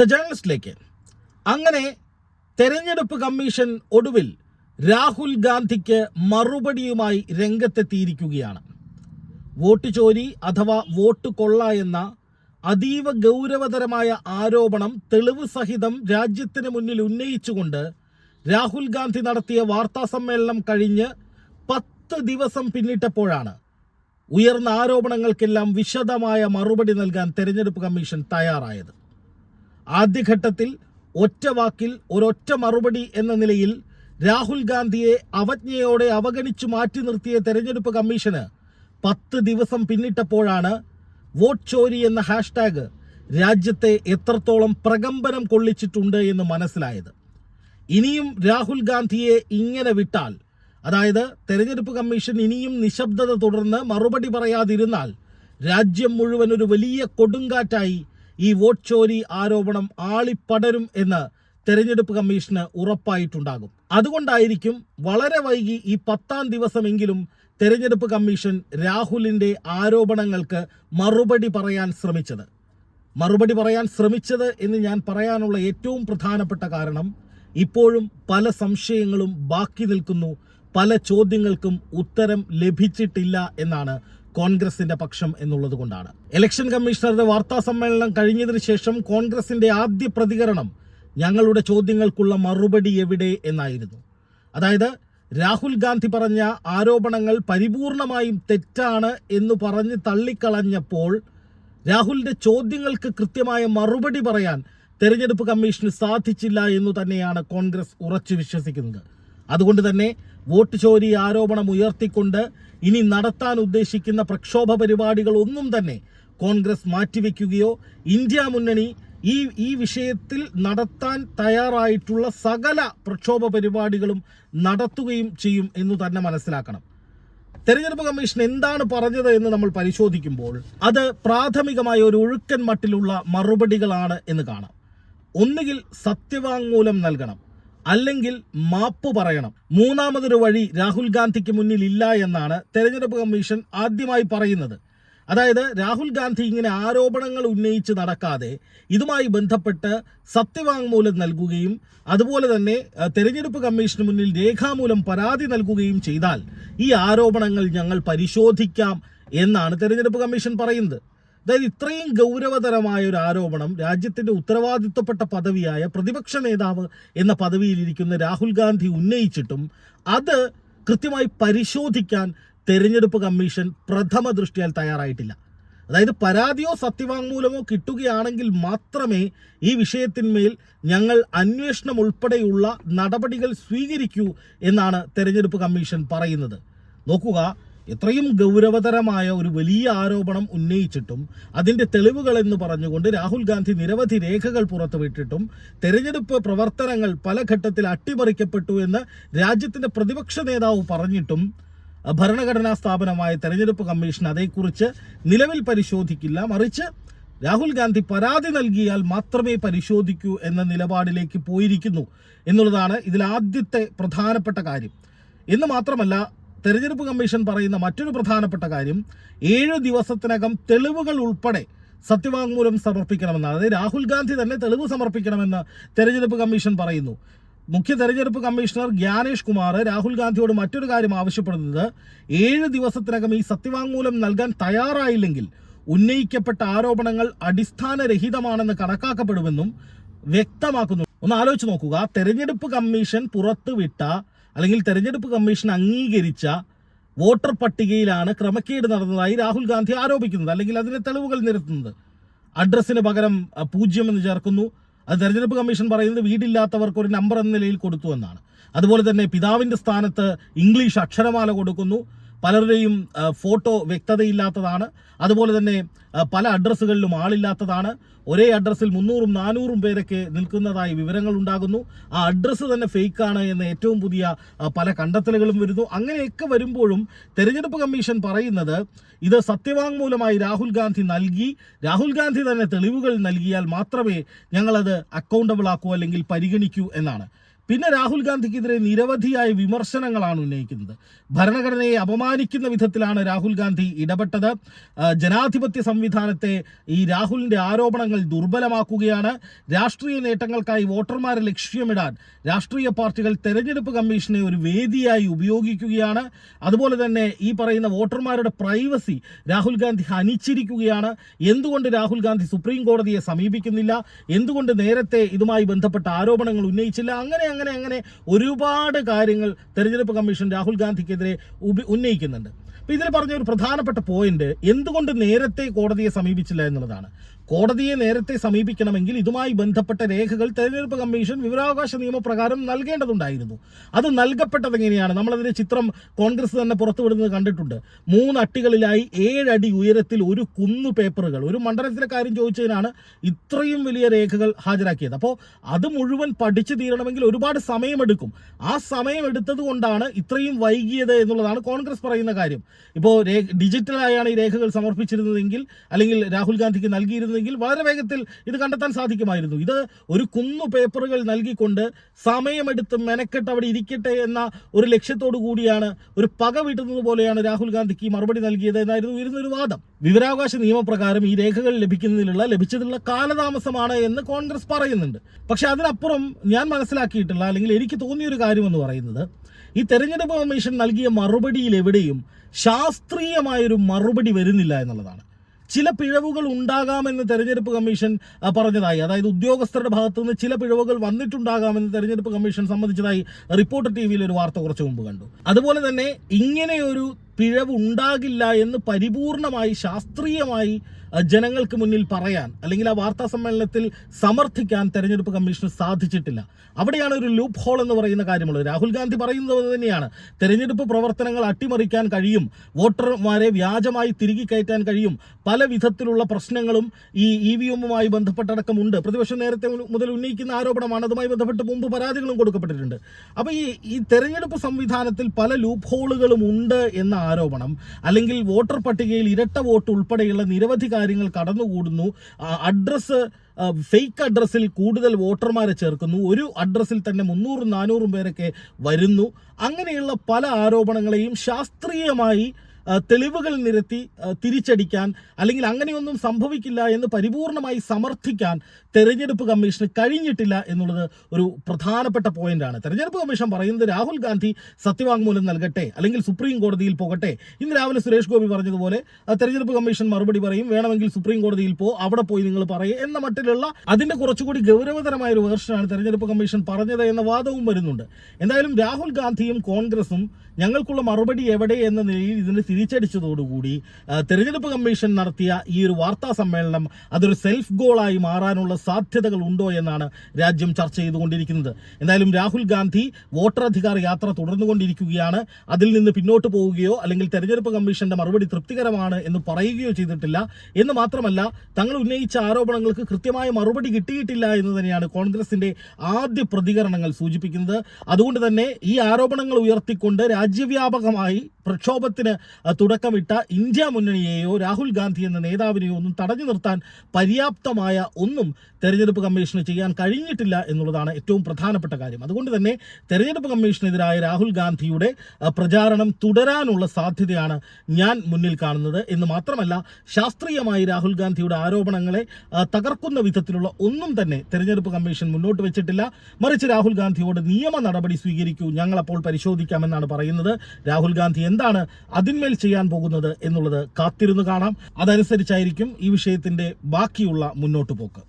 The ജേണലിസ്റ്റിലേക്ക്. അങ്ങനെ തെരഞ്ഞെടുപ്പ് commission ഒടുവിൽ രാഹുൽ ഗാന്ധിക്ക് മറുപടിയുമായി രംഗത്തെത്തിയിരിക്കുകയാണ്. വോട്ട് ചോരി അഥവാ വോട്ട് കൊള്ള എന്ന അതീവ ഗൗരവതരമായ ആരോപണം തെളിവ് സഹിതം രാജ്യത്തിന് മുന്നിൽ ഉന്നയിച്ചുകൊണ്ട് രാഹുൽ ഗാന്ധി നടത്തിയ വാർത്താ സമ്മേളനം കഴിഞ്ഞ് പത്ത് ദിവസം പിന്നിട്ടപ്പോഴാണ് ഉയർന്ന ആരോപണങ്ങൾക്കെല്ലാം വിശദമായ മറുപടി നൽകാൻ തെരഞ്ഞെടുപ്പ് കമ്മീഷൻ തയ്യാറായത്. ആദ്യഘട്ടത്തിൽ ഒറ്റ വാക്കിൽ ഒരൊറ്റ മറുപടി എന്ന നിലയിൽ രാഹുൽ ഗാന്ധിയെ അവജ്ഞയോടെ അവഗണിച്ചു മാറ്റി നിർത്തിയ തെരഞ്ഞെടുപ്പ് കമ്മീഷന് പത്ത് ദിവസം പിന്നിട്ടപ്പോഴാണ് വോട്ട് ചോരി എന്ന ഹാഷ്ടാഗ് രാജ്യത്തെ എത്രത്തോളം പ്രകമ്പനം കൊള്ളിച്ചിട്ടുണ്ട് എന്ന് മനസ്സിലായത്. ഇനിയും രാഹുൽ ഗാന്ധിയെ ഇങ്ങനെ വിട്ടാൽ അതായത് തെരഞ്ഞെടുപ്പ് കമ്മീഷൻ ഇനിയും നിശബ്ദത തുടർന്ന് മറുപടി പറയാതിരുന്നാൽ രാജ്യം മുഴുവൻ ഒരു വലിയ കൊടുങ്കാറ്റായി ഈ വോട്ട് ചോരി ആരോപണം ആളിപ്പടരും എന്ന് തെരഞ്ഞെടുപ്പ് കമ്മീഷന് ഉറപ്പായിട്ടുണ്ടാകും. അതുകൊണ്ടായിരിക്കും വളരെ വൈകി ഈ പത്താം ദിവസമെങ്കിലും തെരഞ്ഞെടുപ്പ് കമ്മീഷൻ രാഹുലിന്റെ ആരോപണങ്ങൾക്ക് മറുപടി പറയാൻ ശ്രമിച്ചത്. മറുപടി പറയാൻ ശ്രമിച്ചത് എന്ന് ഞാൻ പറയാനുള്ള ഏറ്റവും പ്രധാനപ്പെട്ട കാരണം ഇപ്പോഴും പല സംശയങ്ങളും ബാക്കി നിൽക്കുന്നു. പല ചോദ്യങ്ങൾക്കും ഉത്തരം ലഭിച്ചിട്ടില്ല എന്നാണ് കോൺഗ്രസിന്റെ പക്ഷം എന്നുള്ളത് കൊണ്ടാണ്. ഇലക്ഷൻ കമ്മീഷണറുടെ വാർത്താ സമ്മേളനം കഴിഞ്ഞതിന് ശേഷം കോൺഗ്രസിന്റെ ആദ്യ പ്രതികരണം ഞങ്ങളുടെ ചോദ്യങ്ങൾക്കുള്ള മറുപടി എവിടെ എന്നായിരുന്നു. അതായത് രാഹുൽ ഗാന്ധി പറഞ്ഞ ആരോപണങ്ങൾ പരിപൂർണമായും തെറ്റാണ് എന്ന് പറഞ്ഞ് തള്ളിക്കളഞ്ഞപ്പോൾ രാഹുലിന്റെ ചോദ്യങ്ങൾക്ക് കൃത്യമായ മറുപടി പറയാൻ തെരഞ്ഞെടുപ്പ് കമ്മീഷന് സാധിച്ചില്ല എന്ന് തന്നെയാണ് കോൺഗ്രസ് ഉറച്ചു വിശ്വസിക്കുന്നത്. അതുകൊണ്ട് തന്നെ വോട്ട് ചോരി ആരോപണം ഉയർത്തിക്കൊണ്ട് ഇനി നടത്താൻ ഉദ്ദേശിക്കുന്ന പ്രക്ഷോഭ പരിപാടികൾ ഒന്നും തന്നെ കോൺഗ്രസ് മാറ്റിവെക്കുകയോ ഇന്ത്യ മുന്നണി ഈ ഈ വിഷയത്തിൽ നടത്താൻ തയ്യാറായിട്ടുള്ള സകല പ്രക്ഷോഭ പരിപാടികളും നടത്തുകയും ചെയ്യും എന്ന് തന്നെ മനസ്സിലാക്കണം. തെരഞ്ഞെടുപ്പ് കമ്മീഷൻ എന്താണ് പറഞ്ഞത് എന്ന് നമ്മൾ പരിശോധിക്കുമ്പോൾ അത് പ്രാഥമികമായ ഒരു ഒഴുക്കൻ മട്ടിലുള്ള മറുപടികളാണ് എന്ന് കാണാം. ഒന്നുകിൽ സത്യവാങ്മൂലം നൽകണം. അല്ലെങ്കിൽ മാപ്പ് പറയണം. മൂന്നാമതൊരു വഴി രാഹുൽ ഗാന്ധിക്ക് മുന്നിൽ ഇല്ല എന്നാണ് തെരഞ്ഞെടുപ്പ് കമ്മീഷൻ ആദ്യമായി പറയുന്നത്. അതായത് രാഹുൽ ഗാന്ധി ഇങ്ങനെ ആരോപണങ്ങൾ ഉന്നയിച്ച് നടക്കാതെ ഇതുമായി ബന്ധപ്പെട്ട് സത്യവാങ്മൂലം നൽകുകയും അതുപോലെ തന്നെ തെരഞ്ഞെടുപ്പ് കമ്മീഷന് മുന്നിൽ രേഖാമൂലം പരാതി നൽകുകയും ചെയ്താൽ ഈ ആരോപണങ്ങൾ ഞങ്ങൾ പരിശോധിക്കാം എന്നാണ് തെരഞ്ഞെടുപ്പ് കമ്മീഷൻ പറയുന്നത്. അതായത് ഇത്രയും ഗൗരവതരമായ ഒരു ആരോപണം രാജ്യത്തിന്റെ ഉത്തരവാദിത്വപ്പെട്ട പദവിയായ പ്രതിപക്ഷ നേതാവ് എന്ന പദവിയിലിരിക്കുന്ന രാഹുൽ ഗാന്ധി ഉന്നയിച്ചിട്ടും അത് കൃത്യമായി പരിശോധിക്കാൻ തെരഞ്ഞെടുപ്പ് കമ്മീഷൻ പ്രഥമ ദൃഷ്ടിയാൽ തയ്യാറായിട്ടില്ല. അതായത് പരാതിയോ സത്യവാങ്മൂലമോ കിട്ടുകയാണെങ്കിൽ മാത്രമേ ഈ വിഷയത്തിന്മേൽ ഞങ്ങൾ അന്വേഷണം ഉൾപ്പെടെയുള്ള നടപടികൾ സ്വീകരിക്കൂ എന്നാണ് തെരഞ്ഞെടുപ്പ് കമ്മീഷൻ പറയുന്നത്. നോക്കുക എത്രയും ഗൗരവതരമായ ഒരു വലിയ ആരോപണം ഉന്നയിച്ചിട്ടും അതിന്റെ തെളിവുകൾ എന്ന് പറഞ്ഞുകൊണ്ട് രാഹുൽ ഗാന്ധി നിരവധി രേഖകൾ പുറത്തുവിട്ടിട്ടും തെരഞ്ഞെടുപ്പ് പ്രവർത്തനങ്ങൾ പല ഘട്ടത്തിൽ അട്ടിമറിക്കപ്പെട്ടു എന്ന് രാജ്യത്തിന്റെ പ്രതിപക്ഷ നേതാവ് പറഞ്ഞിട്ടും ഭരണഘടനാ സ്ഥാപനമായ തെരഞ്ഞെടുപ്പ് കമ്മീഷൻ അതേക്കുറിച്ച് നിലവിൽ പരിശോധിക്കില്ല. മറിച്ച് രാഹുൽ ഗാന്ധി പരാതി നൽകിയാൽ മാത്രമേ പരിശോധിക്കൂ എന്ന നിലപാടിലേക്ക് പോയിരിക്കുന്നു എന്നുള്ളതാണ് ഇതിൽ ആദ്യത്തെ പ്രധാനപ്പെട്ട കാര്യം. എന്ന് മാത്രമല്ല തെരഞ്ഞെടുപ്പ് കമ്മീഷൻ പറയുന്ന മറ്റൊരു പ്രധാനപ്പെട്ട കാര്യം ഏഴ് ദിവസത്തിനകം തെളിവുകൾ ഉൾപ്പെടെ സത്യവാങ്മൂലം സമർപ്പിക്കണമെന്നാണ്. അതായത് രാഹുൽ ഗാന്ധി തന്നെ തെളിവ് സമർപ്പിക്കണമെന്ന് തെരഞ്ഞെടുപ്പ് കമ്മീഷൻ പറയുന്നു. മുഖ്യ തെരഞ്ഞെടുപ്പ് കമ്മീഷണർ ജ്ഞാനേഷ് കുമാർ രാഹുൽ ഗാന്ധിയോട് മറ്റൊരു കാര്യം ആവശ്യപ്പെടുന്നത് ഏഴ് ദിവസത്തിനകം ഈ സത്യവാങ്മൂലം നൽകാൻ തയ്യാറായില്ലെങ്കിൽ ഉന്നയിക്കപ്പെട്ട ആരോപണങ്ങൾ അടിസ്ഥാനരഹിതമാണെന്ന് കണക്കാക്കപ്പെടുമെന്നും വ്യക്തമാക്കുന്നു. ഒന്ന് ആലോചിച്ച് നോക്കുക. തെരഞ്ഞെടുപ്പ് കമ്മീഷൻ പുറത്തുവിട്ട അല്ലെങ്കിൽ തെരഞ്ഞെടുപ്പ് കമ്മീഷൻ അംഗീകരിച്ച വോട്ടർ പട്ടികയിലാണ് ക്രമക്കേട് നടന്നതായി രാഹുൽ ഗാന്ധി ആരോപിക്കുന്നത്. അല്ലെങ്കിൽ അതിന് തെളിവുകൾ നിരത്തുന്നത്. അഡ്രസ്സിന് പകരം പൂജ്യം എന്ന് ചേർക്കുന്നു. അത് തെരഞ്ഞെടുപ്പ് കമ്മീഷൻ പറയുന്നത് വീടില്ലാത്തവർക്ക് ഒരു നമ്പർ എന്ന നിലയിൽ കൊടുത്തു എന്നാണ്. അതുപോലെ തന്നെ പിതാവിന്റെ സ്ഥാനത്ത് ഇംഗ്ലീഷ് അക്ഷരമാല കൊടുക്കുന്നു. പലരുടെയും ഫോട്ടോ വ്യക്തതയില്ലാത്തതാണ്. അതുപോലെ തന്നെ പല അഡ്രസ്സുകളിലും ആളില്ലാത്തതാണ്. ഒരേ അഡ്രസ്സിൽ മുന്നൂറും നാനൂറും പേരൊക്കെ നിൽക്കുന്നതായി വിവരങ്ങൾ ഉണ്ടാകുന്നു. ആ അഡ്രസ്സ് തന്നെ ഫേക്കാണ് എന്ന ഏറ്റവും പുതിയ പല കണ്ടെത്തലുകളും വരുന്നു. അങ്ങനെയൊക്കെ വരുമ്പോഴും തെരഞ്ഞെടുപ്പ് കമ്മീഷൻ പറയുന്നത് ഇത് സത്യവാങ്മൂലമായി രാഹുൽ ഗാന്ധി നൽകി രാഹുൽ ഗാന്ധി തന്നെ തെളിവുകൾ നൽകിയാൽ മാത്രമേ ഞങ്ങളത് അക്കൗണ്ടബിൾ ആക്കൂ അല്ലെങ്കിൽ പരിഗണിക്കൂ എന്നാണ്. പിന്നെ രാഹുൽ ഗാന്ധിക്കെതിരെ നിരവധിയായ വിമർശനങ്ങളാണ് ഉന്നയിക്കുന്നത്. ഭരണഘടനയെ അപമാനിക്കുന്ന വിധത്തിലാണ് രാഹുൽ ഗാന്ധി ഇടപെട്ടത്. ജനാധിപത്യ സംവിധാനത്തെ ഈ രാഹുലിന്റെ ആരോപണങ്ങൾ ദുർബലമാക്കുകയാണ്. രാഷ്ട്രീയ നേട്ടങ്ങൾക്കായി വോട്ടർമാരെ ലക്ഷ്യമിടാൻ രാഷ്ട്രീയ പാർട്ടികൾ തെരഞ്ഞെടുപ്പ് കമ്മീഷനെ ഒരു വേദിയായി ഉപയോഗിക്കുകയാണ്. അതുപോലെ തന്നെ ഈ പറയുന്ന വോട്ടർമാരുടെ പ്രൈവസി രാഹുൽ ഗാന്ധി ഹനിച്ചിരിക്കുകയാണ്. എന്തുകൊണ്ട് രാഹുൽ ഗാന്ധി സുപ്രീം കോടതിയെ സമീപിക്കുന്നില്ല? എന്തുകൊണ്ട് നേരത്തെ ഇതുമായി ബന്ധപ്പെട്ട ആരോപണങ്ങൾ ഉന്നയിച്ചില്ല? അങ്ങനെ അങ്ങനെ അങ്ങനെ ഒരുപാട് കാര്യങ്ങൾ തെരഞ്ഞെടുപ്പ് കമ്മീഷൻ രാഹുൽ ഗാന്ധിക്കെതിരെ ഉന്നയിക്കുന്നുണ്ട്. അപ്പോൾ ഇതിൽ പറഞ്ഞ ഒരു പ്രധാനപ്പെട്ട പോയിന്റ് എന്തുകൊണ്ട് നേരത്തെ കോടതിയെ സമീപിച്ചില്ല എന്നുള്ളതാണ്. കോടതിയെ നേരത്തെ സമീപിക്കണമെങ്കിൽ ഇതുമായി ബന്ധപ്പെട്ട രേഖകൾ തെരഞ്ഞെടുപ്പ് കമ്മീഷൻ വിവരാവകാശ നിയമപ്രകാരം നൽകേണ്ടതുണ്ടായിരുന്നു. അത് നൽകപ്പെട്ടത് എങ്ങനെയാണ് നമ്മളതിന്റെ ചിത്രം കോൺഗ്രസ് തന്നെ പുറത്തുവിടുന്നത് കണ്ടിട്ടുണ്ട്. മൂന്ന് അട്ടികളിലായി ഏഴടി ഉയരത്തിൽ ഒരു കുന്നു പേപ്പറുകൾ. ഒരു മണ്ഡലത്തിലെ കാര്യം ചോദിച്ചതിനാണ് ഇത്രയും വലിയ രേഖകൾ ഹാജരാക്കിയത്. അപ്പോൾ അത് മുഴുവൻ പഠിച്ചു തീരണമെങ്കിൽ ഒരുപാട് സമയമെടുക്കും. ആ സമയമെടുത്തത് കൊണ്ടാണ് ഇത്രയും വൈകിയത് എന്നുള്ളതാണ് കോൺഗ്രസ് പറയുന്ന കാര്യം. ഇപ്പോൾ ഡിജിറ്റലായാണ് ഈ രേഖകൾ സമർപ്പിച്ചിരുന്നതെങ്കിൽ അല്ലെങ്കിൽ രാഹുൽ ഗാന്ധിക്ക് നൽകിയിരുന്നതെങ്കിൽ വളരെ വേഗത്തിൽ ഇത് കണ്ടെത്താൻ സാധിക്കുമായിരുന്നു. ഇത് ഒരു കുന്നു പേപ്പറുകൾ നൽകിക്കൊണ്ട് സമയമെടുത്ത് മെനക്കെട്ട് അവിടെ ഇരിക്കട്ടെ എന്ന ഒരു ലക്ഷ്യത്തോടു കൂടിയാണ് ഒരു പക വീട്ടുന്നത് പോലെയാണ് രാഹുൽ ഗാന്ധിക്ക് മറുപടി നൽകിയത് എന്നായിരുന്നു ഇരുന്നൊരു വാദം. വിവരാവകാശ നിയമപ്രകാരം ഈ രേഖകൾ ലഭിക്കുന്നതിലുള്ള ലഭിച്ചതിലുള്ള കാലതാമസമാണ് എന്ന് കോൺഗ്രസ് പറയുന്നുണ്ട്. പക്ഷെ അതിനപ്പുറം ഞാൻ മനസ്സിലാക്കിയിട്ടുള്ള അല്ലെങ്കിൽ എനിക്ക് തോന്നിയൊരു കാര്യം എന്ന് പറയുന്നത് ഈ തെരഞ്ഞെടുപ്പ് കമ്മീഷൻ നൽകിയ മറുപടിയിൽ എവിടെയും ശാസ്ത്രീയമായൊരു മറുപടി വരുന്നില്ല എന്നുള്ളതാണ്. ചില പിഴവുകൾ ഉണ്ടാകാമെന്ന് തെരഞ്ഞെടുപ്പ് കമ്മീഷൻ പറഞ്ഞതായി. അതായത് ഉദ്യോഗസ്ഥരുടെ ഭാഗത്തു നിന്ന് ചില പിഴവുകൾ വന്നിട്ടുണ്ടാകാമെന്ന് തെരഞ്ഞെടുപ്പ് കമ്മീഷൻ സംബന്ധിച്ചതായി റിപ്പോർട്ടർ ടി വിയിൽ ഒരു വാർത്ത കുറച്ച് മുമ്പ് കണ്ടു. അതുപോലെ തന്നെ ഇങ്ങനെയൊരു പിഴവ് ഉണ്ടാകില്ല എന്ന് പരിപൂർണമായി ശാസ്ത്രീയമായി ജനങ്ങൾക്ക് മുന്നിൽ പറയാൻ അല്ലെങ്കിൽ ആ വാർത്താ സമ്മേളനത്തിൽ സമർത്ഥിക്കാൻ തെരഞ്ഞെടുപ്പ് കമ്മീഷന് സാധിച്ചിട്ടില്ല. അവിടെയാണ് ഒരു ലൂപ്പ് ഹോൾ എന്ന് പറയുന്ന കാര്യമുള്ളത്. രാഹുൽ ഗാന്ധി പറയുന്നത് തന്നെയാണ്. തെരഞ്ഞെടുപ്പ് പ്രവർത്തനങ്ങൾ അട്ടിമറിക്കാൻ കഴിയും. വോട്ടർമാരെ വ്യാജമായി തിരികെ കയറ്റാൻ കഴിയും. പല വിധത്തിലുള്ള പ്രശ്നങ്ങളും ഈ ഇ വി എമ്മുമായി ബന്ധപ്പെട്ടടക്കമുണ്ട് പ്രതിപക്ഷം നേരത്തെ മുതൽ- മുതൽ ഉന്നയിക്കുന്ന ആരോപണമാണ്. അതുമായി ബന്ധപ്പെട്ട് മുമ്പ് പരാതികളും കൊടുക്കപ്പെട്ടിട്ടുണ്ട്. അപ്പോൾ ഈ ഈ തെരഞ്ഞെടുപ്പ് സംവിധാനത്തിൽ പല ലൂപ്പ് ഹോളുകളും ഉണ്ട് എന്ന ആരോപണം അല്ലെങ്കിൽ വോട്ടർ പട്ടികയിൽ ഇരട്ട വോട്ട് ഉൾപ്പെടെയുള്ള നിരവധി കാര്യങ്ങൾ കടന്നുകൂടുന്നു. അഡ്രസ്സ് ഫേക്ക് അഡ്രസ്സിൽ കൂടുതൽ വോട്ടർമാരെ ചേർക്കുന്നു. ഒരു അഡ്രസ്സിൽ തന്നെ മുന്നൂറും നാനൂറും പേരൊക്കെ വരുന്നു. അങ്ങനെയുള്ള പല ആരോപണങ്ങളെയും ശാസ്ത്രീയമായി തെളിവുകൾ നിരത്തി തിരിച്ചടിക്കാൻ അല്ലെങ്കിൽ അങ്ങനെയൊന്നും സംഭവിക്കില്ല എന്ന് പരിപൂർണമായി സമർത്ഥിക്കാൻ തെരഞ്ഞെടുപ്പ് കമ്മീഷന് കഴിഞ്ഞിട്ടില്ല എന്നുള്ളത് ഒരു പ്രധാനപ്പെട്ട പോയിന്റാണ്. തെരഞ്ഞെടുപ്പ് കമ്മീഷൻ പറയുന്നത് രാഹുൽ ഗാന്ധി സത്യവാങ്മൂലം നൽകട്ടെ അല്ലെങ്കിൽ സുപ്രീം കോടതിയിൽ പോകട്ടെ. ഇന്ന് രാവിലെ സുരേഷ് ഗോപി പറഞ്ഞതുപോലെ തെരഞ്ഞെടുപ്പ് കമ്മീഷൻ മറുപടി പറയും വേണമെങ്കിൽ സുപ്രീം കോടതിയിൽ പോ അവിടെ പോയി നിങ്ങൾ പറയേ എന്ന മട്ടിലുള്ള അതിന്റെ കുറച്ചുകൂടി ഗൗരവതരമായ ഒരു വേർഷനാണ് തെരഞ്ഞെടുപ്പ് കമ്മീഷൻ പറഞ്ഞത് എന്ന വാദവും വരുന്നുണ്ട്. എന്തായാലും രാഹുൽ ഗാന്ധിയും കോൺഗ്രസും ഞങ്ങൾക്കുള്ള മറുപടി എവിടെ എന്ന നിലയിൽ ഇതിന് തിരിച്ചടിച്ചതോടുകൂടി തെരഞ്ഞെടുപ്പ് കമ്മീഷൻ നടത്തിയ ഈ ഒരു വാർത്താ സമ്മേളനം അതൊരു സെൽഫ് ഗോളായി മാറാനുള്ള സാധ്യതകൾ ഉണ്ടോ എന്നാണ് രാജ്യം ചർച്ച ചെയ്തുകൊണ്ടിരിക്കുന്നത്. എന്തായാലും രാഹുൽ ഗാന്ധി വോട്ടർ വോട്ടറധികാർ യാത്ര തുടർന്നുകൊണ്ടിരിക്കുകയാണ്. അതിൽ നിന്ന് പിന്നോട്ട് പോവുകയോ അല്ലെങ്കിൽ തെരഞ്ഞെടുപ്പ് കമ്മീഷന്റെ മറുപടി തൃപ്തികരമാണ് എന്ന് പറയുകയോ ചെയ്തിട്ടില്ല. എന്ന് മാത്രമല്ല തങ്ങൾ ഉന്നയിച്ച ആരോപണങ്ങൾക്ക് കൃത്യമായ മറുപടി കിട്ടിയിട്ടില്ല എന്ന് തന്നെയാണ് കോൺഗ്രസിന്റെ ആദ്യ പ്രതികരണങ്ങൾ സൂചിപ്പിക്കുന്നത്. അതുകൊണ്ട് തന്നെ ഈ ആരോപണങ്ങൾ ഉയർത്തിക്കൊണ്ട് രാജ്യവ്യാപകമായി പ്രക്ഷോഭത്തിന് തുടക്കമിട്ട ഇന്ത്യ മുന്നണിയെയോ രാഹുൽ ഗാന്ധി എന്ന നേതാവിനെയോ ഒന്നും തടഞ്ഞു നിർത്താൻ പര്യാപ്തമായ ഒന്നും തെരഞ്ഞെടുപ്പ് കമ്മീഷന് ചെയ്യാൻ കഴിഞ്ഞിട്ടില്ല എന്നുള്ളതാണ് ഏറ്റവും പ്രധാനപ്പെട്ട കാര്യം. അതുകൊണ്ട് തന്നെ തെരഞ്ഞെടുപ്പ് കമ്മീഷനെതിരായ രാഹുൽ ഗാന്ധിയുടെ പ്രചാരണം തുടരാനുള്ള സാധ്യതയാണ് ഞാൻ മുന്നിൽ കാണുന്നത്. എന്ന് മാത്രമല്ല ശാസ്ത്രീയമായി രാഹുൽ ഗാന്ധിയുടെ ആരോപണങ്ങളെ തകർക്കുന്ന വിധത്തിലുള്ള ഒന്നും തന്നെ തെരഞ്ഞെടുപ്പ് കമ്മീഷൻ മുന്നോട്ട് വെച്ചിട്ടില്ല. മറിച്ച് രാഹുൽ ഗാന്ധിയോട് നിയമ നടപടി സ്വീകരിക്കൂ ഞങ്ങൾ അപ്പോൾ പരിശോധിക്കാമെന്നാണ് പറയുന്നത് രാഹുൽ ഗാന്ധി എന്താണ് അതിന്മേൽ ചെയ്യാൻ പോകുന്നത് എന്നുള്ളത് കാത്തിരുന്ന് കാണാം. അതനുസരിച്ചായിരിക്കും ഈ വിഷയത്തിന്റെ ബാക്കിയുള്ള മുന്നോട്ടു പോക്ക്